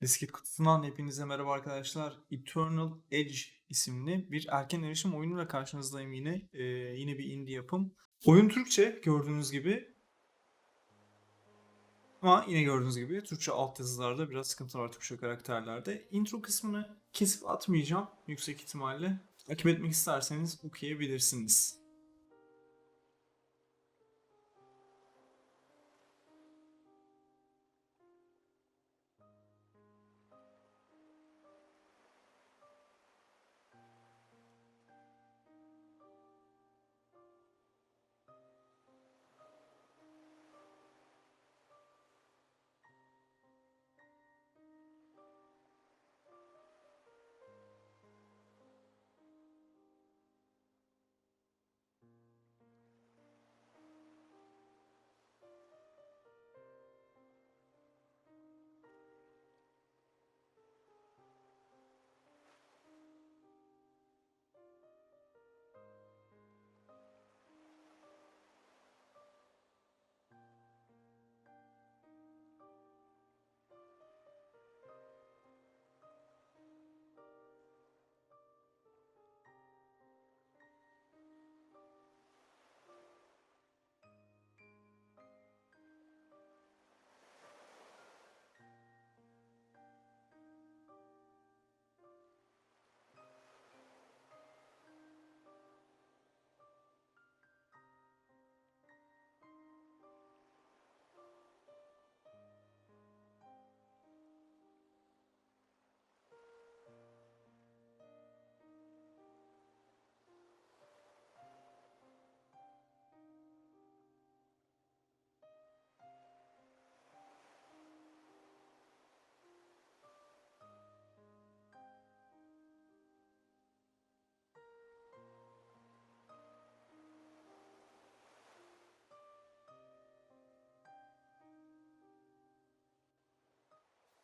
Disket kutusundan hepinize merhaba arkadaşlar. Eternal Edge isimli bir erken erişim oyunuyla karşınızdayım yine. Ee, yine bir indie yapım. Oyun Türkçe gördüğünüz gibi. Ama yine gördüğünüz gibi Türkçe altyazılarda biraz sıkıntı var Türkçe karakterlerde. Intro kısmını kesip atmayacağım yüksek ihtimalle. Takip etmek isterseniz okuyabilirsiniz.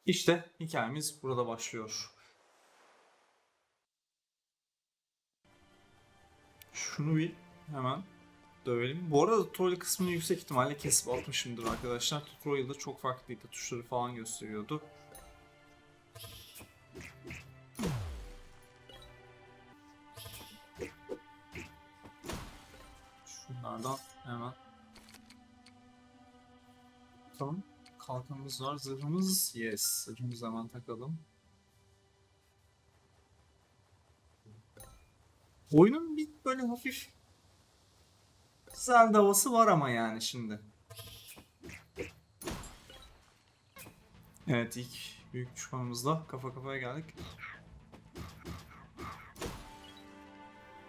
İşte hikayemiz burada başlıyor. Şunu bir hemen dövelim. Bu arada tutorial kısmını yüksek ihtimalle kesip atmışımdır arkadaşlar. Tutorial'da çok farklıydı. Tuşları falan gösteriyordu. Şunlardan hemen Tamam. Kalkanımız var. Zırhımız. Yes. Zırhımızı hemen takalım. Oyunun bir böyle hafif Zelda havası var ama yani şimdi. Evet ilk büyük düşmanımızla kafa kafaya geldik.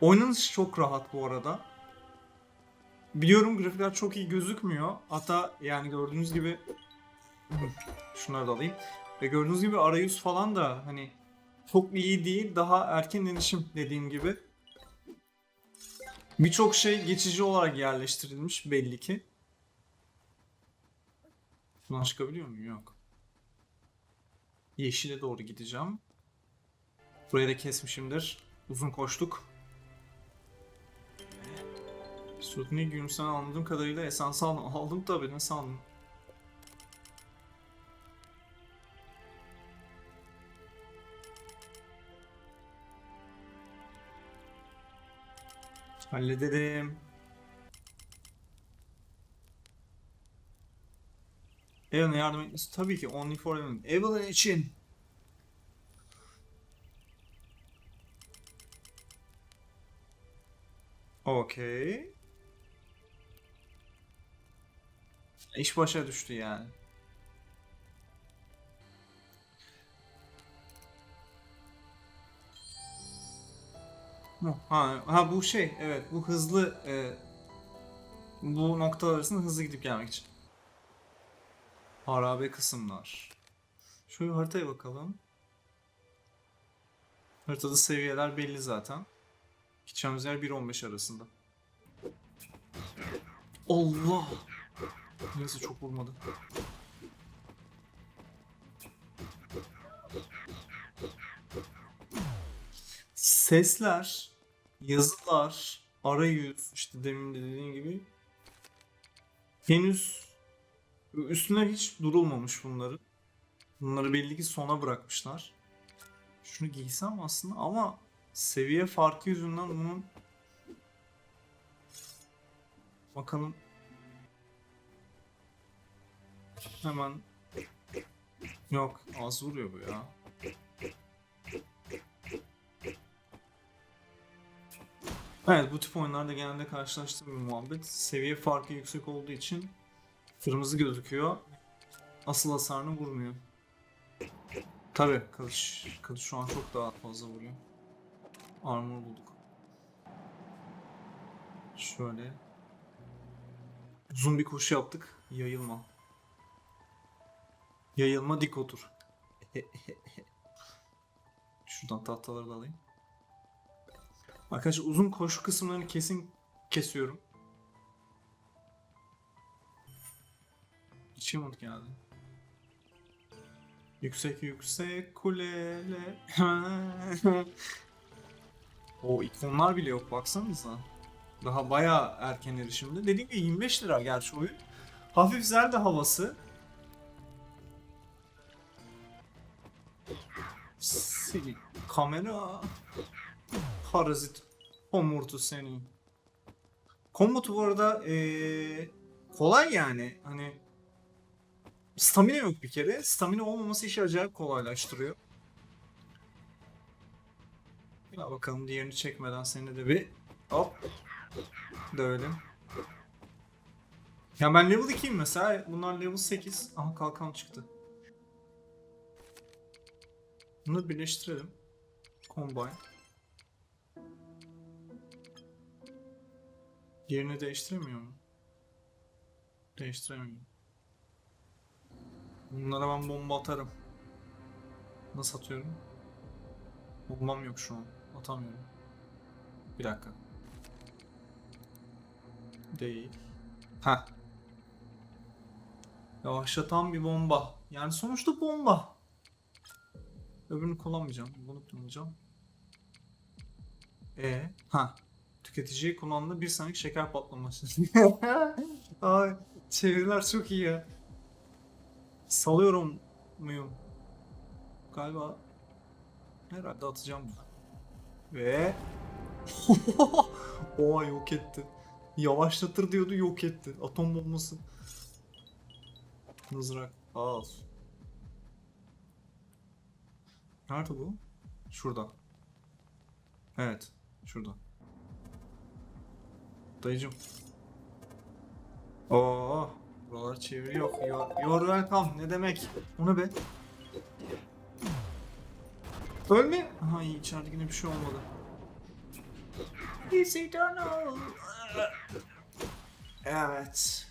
Oynanış çok rahat bu arada. Biliyorum grafikler çok iyi gözükmüyor. Hatta yani gördüğünüz gibi Şunları da alayım. Ve gördüğünüz gibi arayüz falan da hani çok iyi değil. Daha erken erişim dediğim gibi. Birçok şey geçici olarak yerleştirilmiş belli ki. Şuradan çıkabiliyor muyum? Yok. Yeşile doğru gideceğim. Burayı da kesmişimdir. Uzun koştuk. Suratını gülümsen anladığım kadarıyla esans aldım. Tabii ne sandın? Hallederim. Evan'a yardım etmesi tabii ki only for Evan. Evan için. Okey. İş başa düştü yani. Ha, ha bu şey evet bu hızlı e, bu noktalar arasında hızlı gidip gelmek için. Harabe kısımlar. Şöyle haritaya bakalım. Haritada seviyeler belli zaten. Gideceğimiz yer 1.15 arasında. Allah! Neyse çok vurmadı. Sesler, yazılar, arayüz işte demin de dediğim gibi henüz üstüne hiç durulmamış bunların. Bunları belli ki sona bırakmışlar. Şunu giysem aslında ama seviye farkı yüzünden bunun bakalım hemen yok az vuruyor bu ya. Evet bu tip oyunlarda genelde karşılaştığım bir muhabbet. Seviye farkı yüksek olduğu için kırmızı gözüküyor. Asıl hasarını vurmuyor. Tabi kılıç, kılıç şu an çok daha fazla vuruyor. Armor bulduk. Şöyle. Uzun bir koşu yaptık. Yayılma. Yayılma dik otur. Şuradan tahtaları da alayım. Arkadaşlar uzun koşu kısımlarını kesin kesiyorum. Achievement geldi. Yüksek yüksek kulele. o ikonlar bile yok baksanıza. Daha bayağı erken erişimde. Dediğim gibi 25 lira gerçi oyun. Hafif Zelda havası. Sil kamera. Parazit. Homurtu seni. Komutu bu arada eee, kolay yani. Hani stamina yok bir kere. Stamina olmaması işi acayip kolaylaştırıyor. Ya bakalım diğerini çekmeden seni de bir hop dövelim. Ya ben level 2'yim mesela. Bunlar level 8. Aha kalkan çıktı. Bunu birleştirelim. Combine. Yerini değiştiremiyor mu? Değiştiremiyor. Bunlara ben bomba atarım. Nasıl atıyorum? Bombam yok şu an. Atamıyorum. Bir dakika. Değil. Ha. Yavaşlatan bir bomba. Yani sonuçta bomba. Öbürünü kullanmayacağım. Bunu kullanacağım. E ha. Tüketiciye kullandığı bir saniye şeker patlaması. Ay çeviriler çok iyi ya. Salıyorum muyum? Galiba herhalde atacağım bunu. Ve Oha yok etti. Yavaşlatır diyordu yok etti. Atom bombası. Mızrak. Al. Nerede bu? Şurada. Evet. Şurada. Dayıcım. Oo, buralar çeviriyor. You're, you're welcome. Ne demek? O ne be? Ölme. Aha iyi içeride yine bir şey olmadı. Is eternal. Evet.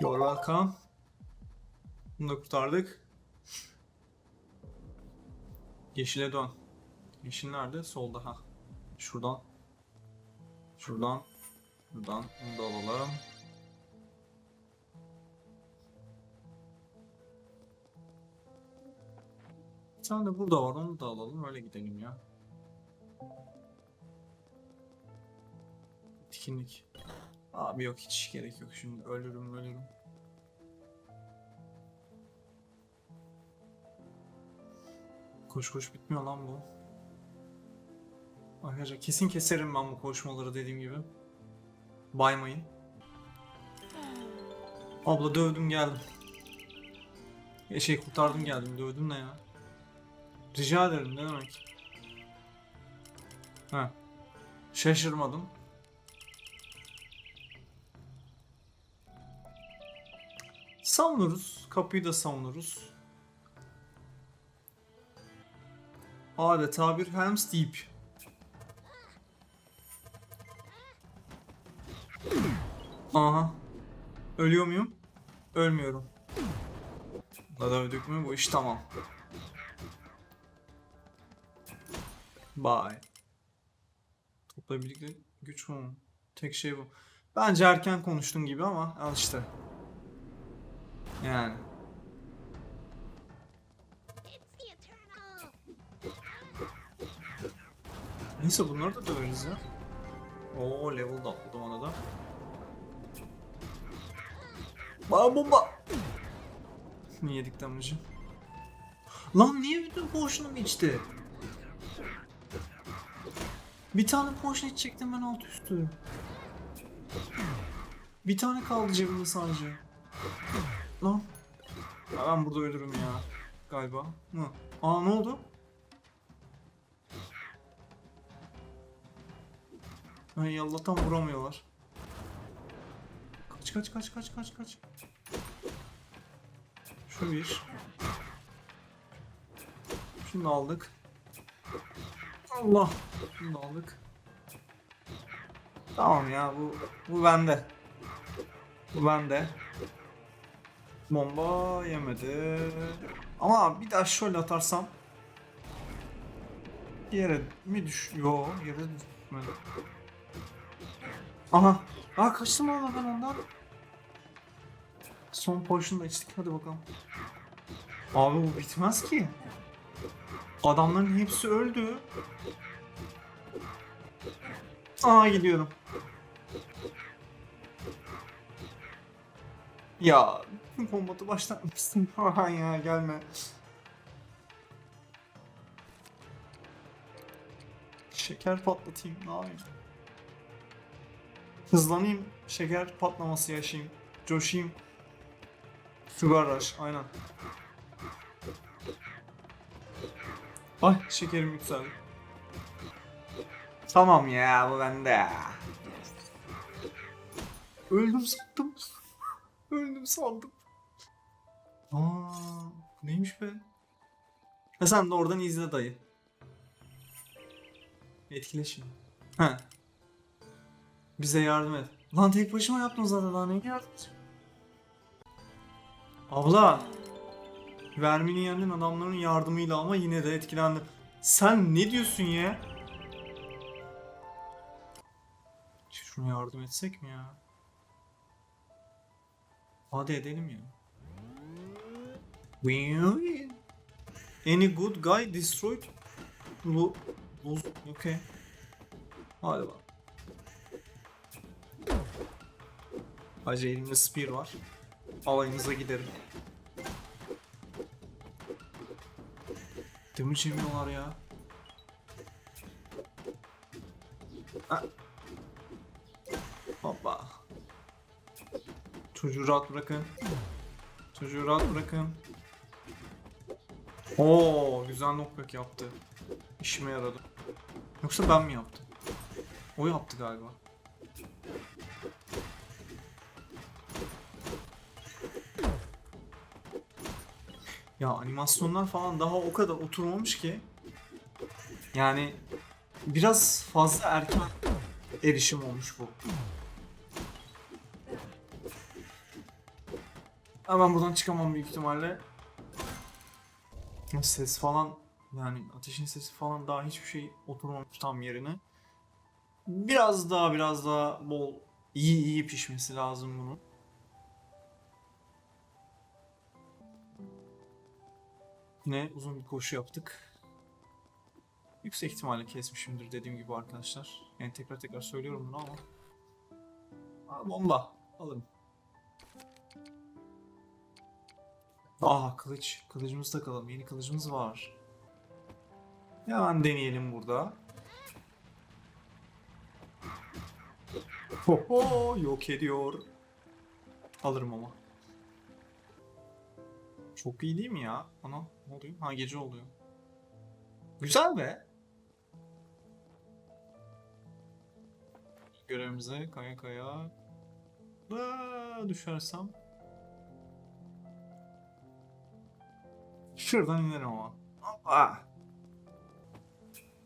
You're welcome. Bunu da kurtardık. Yeşile dön. Yeşil nerede? Solda ha. Şuradan. Şuradan. Buradan. Bunu da alalım. Bir tane de burada var. Onu da alalım. Öyle gidelim ya. Etkinlik. Abi yok hiç gerek yok şimdi. Ölürüm ölürüm. Koş koş bitmiyor lan bu. Arkadaşlar kesin keserim ben bu koşmaları dediğim gibi. Baymayın. Abla dövdüm geldim. E şey kurtardım geldim dövdüm ne ya? Rica ederim ne demek? Ha. Şaşırmadım. Savunuruz. Kapıyı da savunuruz. Adeta bir Helm's Deep. Aha. Ölüyor muyum? Ölmüyorum. Da dövdük mü bu iş tamam. Bye. Topla birlikte güç mu? Tek şey bu. Bence erken konuştun gibi ama al işte. Yani. Neyse bunları da döveriz ya. Oo level da atladım ona da. Bana bomba. Niye yedik damage'ı? Lan niye bütün potion'umu içti? Bir tane potion içecektim ben alt üstü. Bir tane kaldı cebimde sadece. Lan. Ya ben burada ölürüm ya. Galiba. Mı? Aa ne oldu? Ay Allah'tan vuramıyorlar. Kaç kaç kaç kaç kaç kaç. Şu bir. Şunu aldık. Allah. Şunu aldık. Tamam ya bu bu bende. Bu bende. Bomba yemedi. Ama bir daha şöyle atarsam yere mi düş? Yo yere düşmedi. Aha. Aa kaçtım ama ben ondan. Son potion'da içtik hadi bakalım. Abi bu bitmez ki. Adamların hepsi öldü. Aa gidiyorum. Ya kombatı başlatmışsın. Aman ya gelme. Şeker patlatayım ne yapayım? Hızlanayım, şeker patlaması yaşayayım, coşayım. Sugar rush, aynen. Ay şekerim yükseldi. Tamam ya bu bende. Öldüm sandım. Öldüm sandım. Aa, bu neymiş be? Ha sen de oradan izle dayı. Etkileşim. He. Bize yardım et. Lan tek başıma yaptım zaten daha ne yardım? Abla. Vermini yendin adamların yardımıyla ama yine de etkilendim. Sen ne diyorsun ya? Şuna yardım etsek mi ya? Hadi edelim ya. Any good guy destroyed? Lo. Okay. Hadi bak. Hacı elimde spear var. Alayınıza giderim. Damage yemiyorlar ya. Ha. Hoppa. Çocuğu rahat bırakın. Çocuğu rahat bırakın. Oo, güzel knockback yaptı. İşime yaradı. Yoksa ben mi yaptım? O yaptı galiba. Ya animasyonlar falan daha o kadar oturmamış ki. Yani biraz fazla erken erişim olmuş bu. Hemen buradan çıkamam büyük ihtimalle. Ses falan yani ateşin sesi falan daha hiçbir şey oturmamış tam yerine. Biraz daha biraz daha bol iyi iyi pişmesi lazım bunun. Yine uzun bir koşu yaptık. Yüksek ihtimalle kesmişimdir dediğim gibi arkadaşlar. Yani tekrar tekrar söylüyorum bunu ama. Aa, bomba. Alırım. Aa kılıç. Kılıcımızı takalım. Yeni kılıcımız var. Hemen deneyelim burada. Ho yok ediyor. Alırım ama. Çok iyi değil mi ya? Ana oluyor? Ha gece oluyor. Güzel be. Görevimize kaya kaya. Aa, düşersem. Şuradan inerim ama. Hoppa.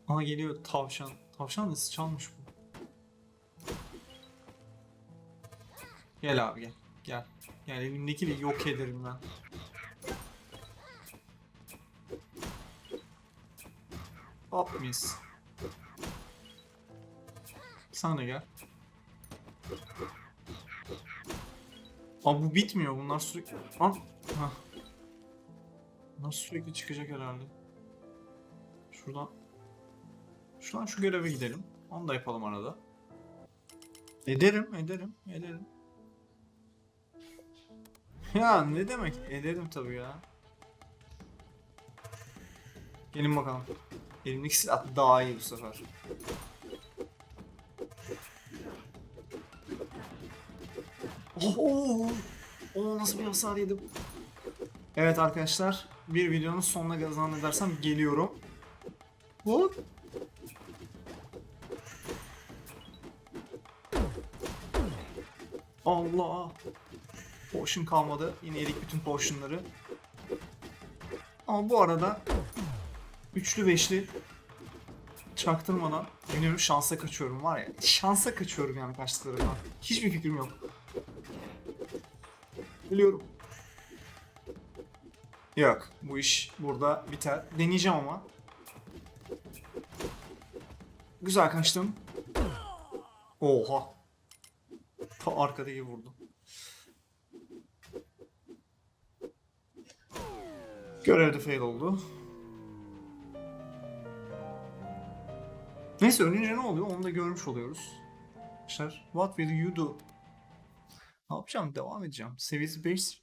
Aa geliyor tavşan. Tavşan da sıçanmış bu. Gel abi gel. Gel. Gel elimdekiyle yok ederim ben. Hop mis. Sen de gel. Aa bu bitmiyor bunlar sürekli. Aa. Hah. Sürekli çıkacak herhalde. Şuradan. Şuradan şu göreve gidelim. Onu da yapalım arada. Ederim, ederim, ederim. Ya ne demek? Ederim tabii ya. Gelin bakalım. Elimdeki silah daha iyi bu sefer. Oh, oh, oh, nasıl bir hasar yedim. Evet arkadaşlar, bir videonun sonuna zannedersem geliyorum. Hop. Allah. Potion kalmadı. Yine yedik bütün potionları. Ama bu arada üçlü beşli çaktırmadan yine şansa kaçıyorum var ya. Şansa kaçıyorum yani kaçtıklarımdan. Hiçbir fikrim yok. Biliyorum. Yok. Bu iş burada biter. Deneyeceğim ama. Güzel kaçtım. Oha. Ta arkadaki vurdum. Görevde fail oldu. Neyse ölünce ne oluyor onu da görmüş oluyoruz. Arkadaşlar what will you do? Ne yapacağım? Devam edeceğim. Seviyesi 5.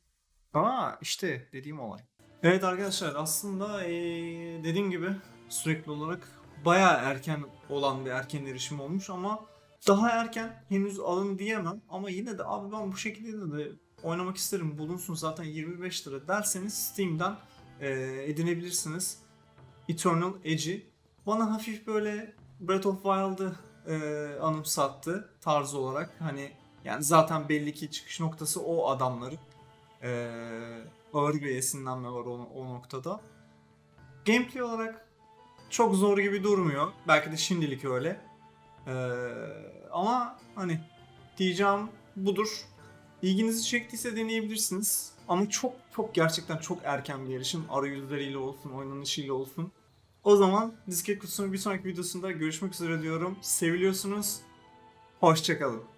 Aa işte dediğim olay. Evet arkadaşlar aslında eee, dediğim gibi sürekli olarak bayağı erken olan bir erken erişim olmuş ama daha erken henüz alın diyemem ama yine de abi ben bu şekilde de oynamak isterim bulunsun zaten 25 lira derseniz Steam'den eee, edinebilirsiniz. Eternal Edge'i. Bana hafif böyle Breath of Wild'ı eee, anımsattı tarz olarak. Hani yani zaten belli ki çıkış noktası o adamların. Eee ağır bir esinlenme var o, o noktada. Gameplay olarak çok zor gibi durmuyor. Belki de şimdilik öyle. Eee, ama hani diyeceğim budur. İlginizi çektiyse deneyebilirsiniz. Ama çok çok gerçekten çok erken bir yarışım. Arayüzleriyle olsun, oynanışıyla olsun. O zaman Disket Kutusu'nun bir sonraki videosunda görüşmek üzere diyorum. Seviliyorsunuz. Hoşçakalın.